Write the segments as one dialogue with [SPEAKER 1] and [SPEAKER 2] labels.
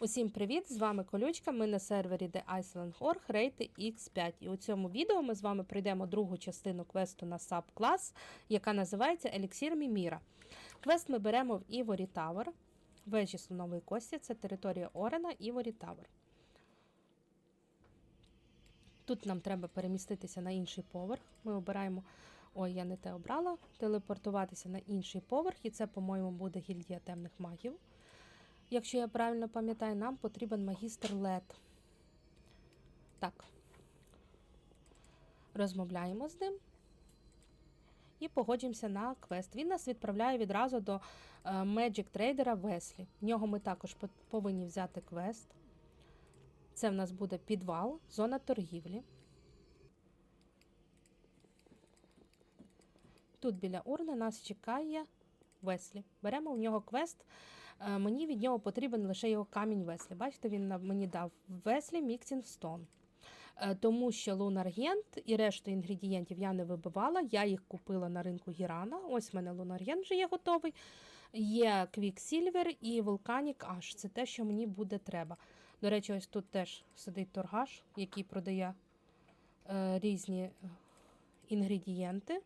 [SPEAKER 1] Усім привіт! З вами Колючка. Ми на сервері The Iceland Org рейти X5. І у цьому відео ми з вами пройдемо другу частину квесту на SAP клас, яка називається Еліксір Міміра. Квест ми беремо в Ivory Tower, вежі слонової кості, це територія Орена Ivory Tower. Тут нам треба переміститися на інший поверх. Ми обираємо. Ой, я не те обрала. Телепортуватися на інший поверх, і це, по-моєму, буде гільдія темних магів. Якщо я правильно пам'ятаю, нам потрібен магістр лед. Так. Розмовляємо з ним і погоджуємося на квест. Він нас відправляє відразу до е, Magic трейдера Веслі. В нього ми також повинні взяти квест. Це в нас буде підвал, зона торгівлі. Тут біля урни нас чекає Веслі. Беремо в нього квест. Е, Мені від нього потрібен лише його камінь Веслі. Бачите, він мені дав Веслі Міксінг Стон. Е, Тому що лунаргент і решту інгредієнтів я не вибивала. Я їх купила на ринку Гірана. Ось в мене лунаргент вже є готовий. Є Квіксільвер і Вулканік Аш. Це те, що мені буде треба. До речі, ось тут теж сидить торгаш, який продає е, різні е, інгредієнти.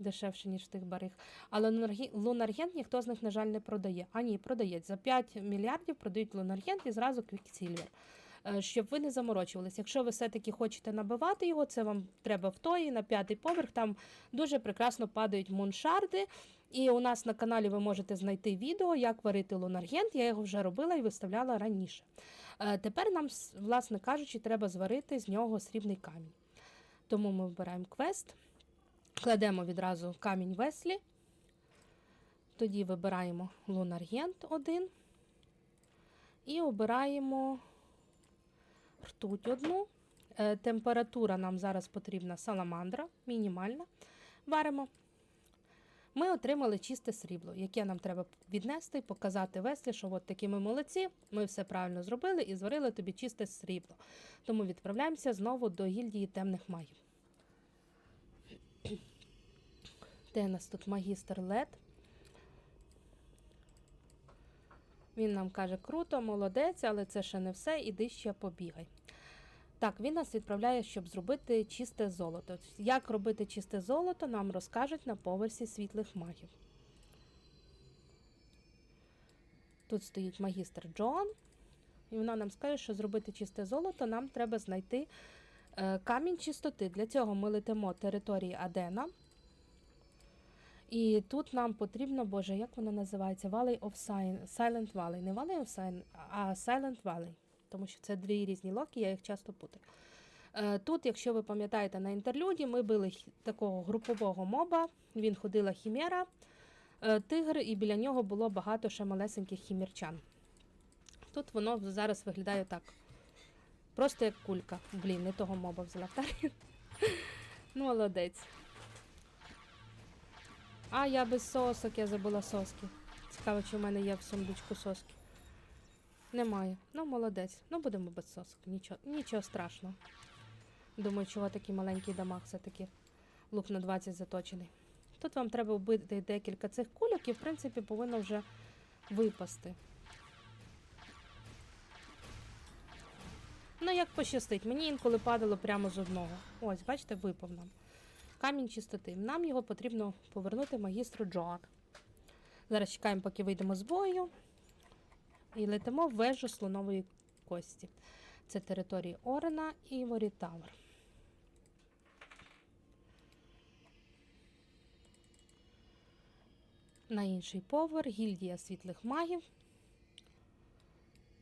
[SPEAKER 1] Дешевше, ніж тих бариг. Але лунаргент ніхто з них, на жаль, не продає. А ні, продають. За 5 мільярдів продають лунаргент і зразу квіксільвер. Е, Щоб ви не заморочувалися. Якщо ви все-таки хочете набивати його, це вам треба в тої на п'ятий поверх. Там дуже прекрасно падають муншарди. І у нас на каналі ви можете знайти відео, як варити лунаргент. Я його вже робила і виставляла раніше. Е, Тепер нам, власне кажучи, треба зварити з нього срібний камінь. Тому ми вибираємо квест. Кладемо відразу камінь Веслі. Тоді вибираємо лунаргент 1 і обираємо ртуть одну. Е, Температура нам зараз потрібна саламандра, мінімальна. Варимо. Ми отримали чисте срібло, яке нам треба віднести показати Веслі, що от такі ми молодці, ми все правильно зробили і зварили тобі чисте срібло. Тому відправляємося знову до гільдії темних магів. Де у нас тут магістр Лед? Він нам каже, круто, молодець, але це ще не все, іди ще побігай. Так, він нас відправляє, щоб зробити чисте золото. Як робити чисте золото, нам розкажуть на поверсі світлих магів. Тут стоїть магістр Джон, і вона нам скаже, що зробити чисте золото, нам треба знайти е, камінь чистоти. Для цього ми летимо території Адена. І тут нам потрібно, боже, як воно називається? Valley of Silent, Silent Valley. Не Valley of Silent, а Silent Valley. Тому що це дві різні локи, я їх часто путаю. Е, Тут, якщо ви пам'ятаєте, на інтерлюді ми били такого групового моба. Він ходила хімера, е, тигр, і біля нього було багато ще малесеньких хімірчан. Тут воно зараз виглядає так. Просто як кулька. Блін, не того моба взяла. Ну, молодець. А, я без сосок, я забула соски. Цікаво, чи в мене є в сундучку соски. Немає. Ну, молодець. Ну, будемо без сосок. Нічого, нічого страшного. Думаю, чого такий маленький дамаг все-таки лук на 20 заточений. Тут вам треба вбити декілька цих кульок і, в принципі, повинно вже випасти. Ну, як пощастить, мені інколи падало прямо з одного. Ось, бачите, випав нам. Камінь чистоти. Нам його потрібно повернути магістру Джоан. Зараз чекаємо, поки вийдемо з бою. І летимо в вежу слонової кості. Це території Орена і Ворітавр. На інший поверх гільдія світлих магів.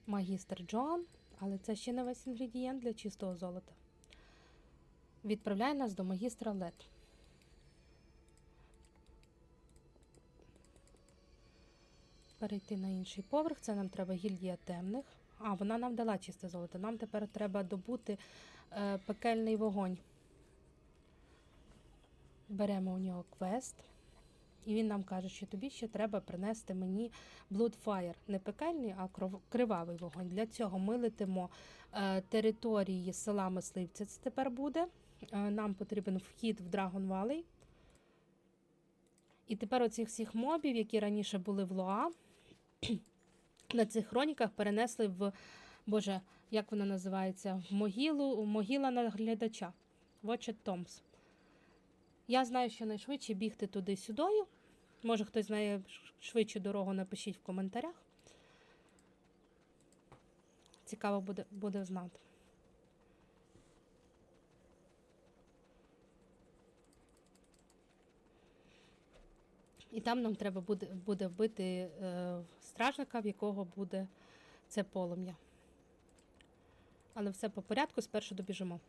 [SPEAKER 1] Магістр Джоан, але це ще не весь інгредієнт для чистого золота. Відправляє нас до магістра Лед. Перейти на інший поверх. Це нам треба гільдія темних. А, вона нам дала чисте золото. Нам тепер треба добути е, пекельний вогонь. Беремо у нього квест. І він нам каже, що тобі ще треба принести мені Bloodfire. Не пекельний, а кров- кривавий вогонь. Для цього ми летимо е, території села Мисливця. Це тепер буде. Е, нам потрібен вхід в Dragon Valley. І тепер оцих всіх мобів, які раніше були в Лоа, на цих хроніках перенесли в Боже, як вона називається? В могилу, могила наглядача. Watch Tombs. Я знаю, що найшвидше бігти туди-сюдою. Може, хтось знає швидшу дорогу, напишіть в коментарях. Цікаво буде, буде знати. І там нам треба буде, буде вбити е, стражника, в якого буде це полум'я. Але все по порядку, спершу добіжимо.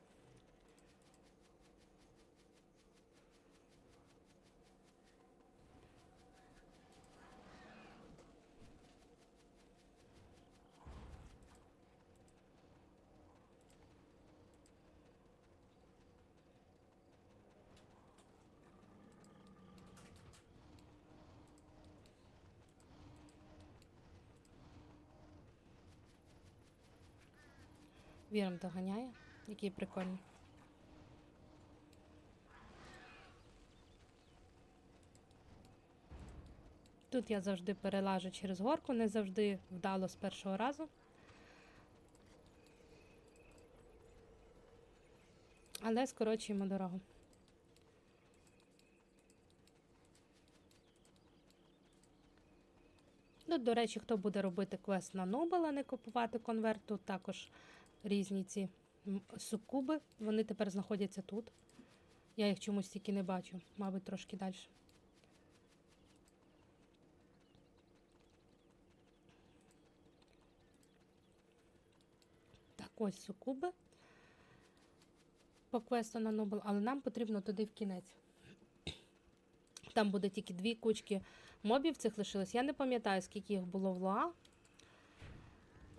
[SPEAKER 1] Віром доганяє. Який прикольний. Тут я завжди перелажу через горку, не завжди вдало з першого разу. Але скорочуємо дорогу. Ну, до речі, хто буде робити квест на Нобел, а не купувати конверт, тут також різні ці м, суккуби. Вони тепер знаходяться тут. Я їх чомусь тільки не бачу, мабуть, трошки далі. Так, ось суккуби по квесту на Нобел, але нам потрібно туди в кінець. Там буде тільки дві кучки мобів цих лишилось. Я не пам'ятаю, скільки їх було в Луа.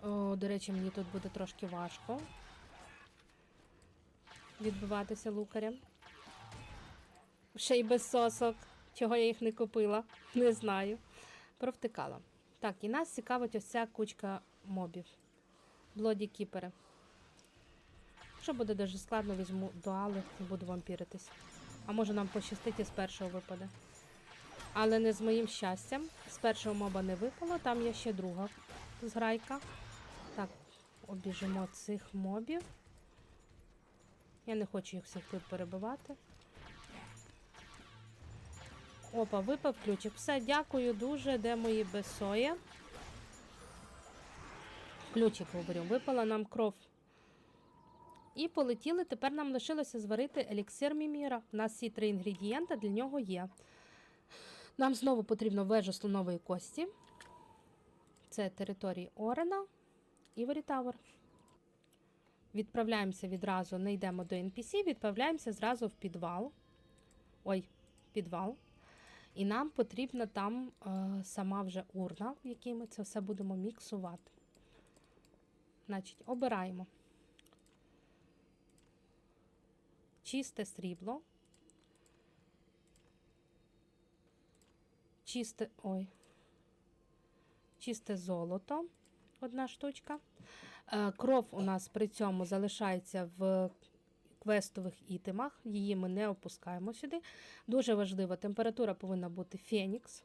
[SPEAKER 1] О, до речі, мені тут буде трошки важко відбиватися лукарем. Ще й без сосок. Чого я їх не купила, не знаю. Провтикала. Так, і нас цікавить ось ця кучка мобів. Блоді кіпери. Що буде дуже складно, візьму дуали і буду вампіритись. А може нам пощастить і з першого випаде. Але не з моїм щастям. З першого моба не випало, там є ще друга зграйка. Обіжимо цих мобів. Я не хочу їх всіх тут перебивати. Опа, випав ключик. Все, дякую дуже. Де мої бесоє? Ключик виберу. Випала нам кров. І полетіли. Тепер нам лишилося зварити еліксир міміра. У нас всі три інгредієнти для нього є. Нам знову потрібно вежа слонової кості. Це території Орена і Тавер. Відправляємося відразу, не йдемо до NPC, відправляємося зразу в підвал. Ой, підвал. І нам потрібна там е, сама вже урна, в якій ми це все будемо міксувати. Значить, обираємо чисте срібло. Чисте. Ой. Чисте золото. Одна штучка. Е, Кров у нас при цьому залишається в квестових ітемах. Її ми не опускаємо сюди. Дуже важливо, температура повинна бути Фенікс.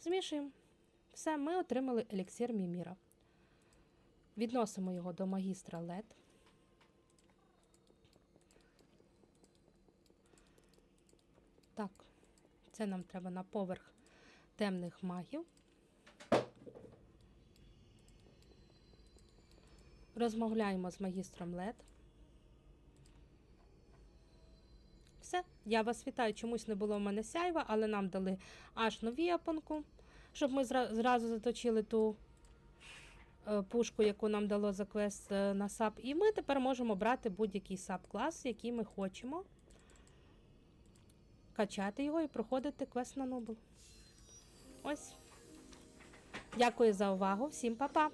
[SPEAKER 1] Змішуємо. Все, ми отримали еліксир Міміра. Відносимо його до магістра LED. Так, це нам треба на поверх темних магів. Розмовляємо з магістром Лед. Все, я вас вітаю. Чомусь не було в мене сяйва, але нам дали аж нові японку, щоб ми зра- зразу заточили ту е, пушку, яку нам дало за квест е, на САП. І ми тепер можемо брати будь-який САП-клас, який ми хочемо. Качати його і проходити квест на Нобл. Ось. Дякую за увагу. Всім па-па!